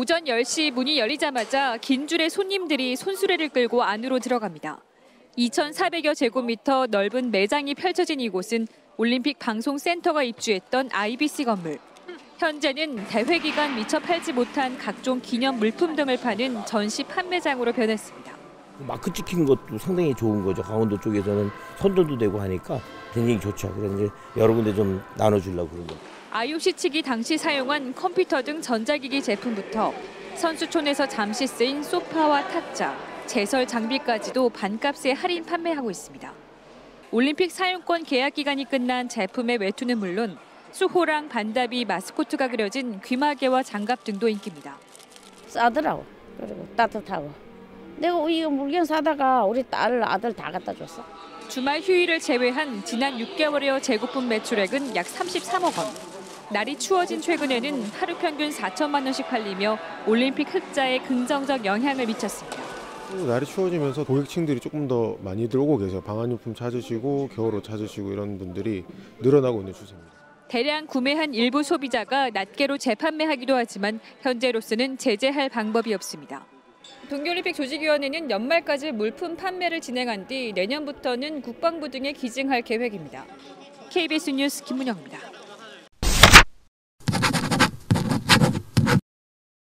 오전 10시 문이 열리자마자 긴 줄의 손님들이 손수레를 끌고 안으로 들어갑니다. 2,400여 제곱미터 넓은 매장이 펼쳐진 이곳은 올림픽 방송센터가 입주했던 IBC 건물. 현재는 대회 기간 미처 팔지 못한 각종 기념 물품 등을 파는 전시 판매장으로 변했습니다. 마크 찍힌 것도 상당히 좋은 거죠. 강원도 쪽에서는 선전도 되고 하니까 굉장히 좋죠. 이제 여러 군데 좀 나눠주려고 그런 거. IOC 측이 당시 사용한 컴퓨터 등 전자기기 제품부터 선수촌에서 잠시 쓰인 소파와 탁자, 제설 장비까지도 반값에 할인 판매하고 있습니다. 올림픽 사용권 계약 기간이 끝난 제품의 외투는 물론 수호랑 반다비 마스코트가 그려진 귀마개와 장갑 등도 인기입니다. 싸더라고. 그리고 따뜻하고. 내가 이 물건 사다가 우리 딸 아들 다 갖다 줬어. 주말 휴일을 제외한 지난 6개월여 재고품 매출액은 약 33억 원. 날이 추워진 최근에는 하루 평균 4천만 원씩 팔리며 올림픽 흑자에 긍정적 영향을 미쳤습니다. 날이 추워지면서 고객층들이 조금 더 많이들 오고 계세요. 방한용품 찾으시고 겨울옷 찾으시고 이런 분들이 늘어나고 있는 추세입니다. 대량 구매한 일부 소비자가 낱개로 재판매하기도 하지만 현재로서는 제재할 방법이 없습니다. 동계올림픽 조직위원회는 연말까지 물품 판매를 진행한 뒤 내년부터는 국방부 등에 기증할 계획입니다. KBS 뉴스 김문영입니다.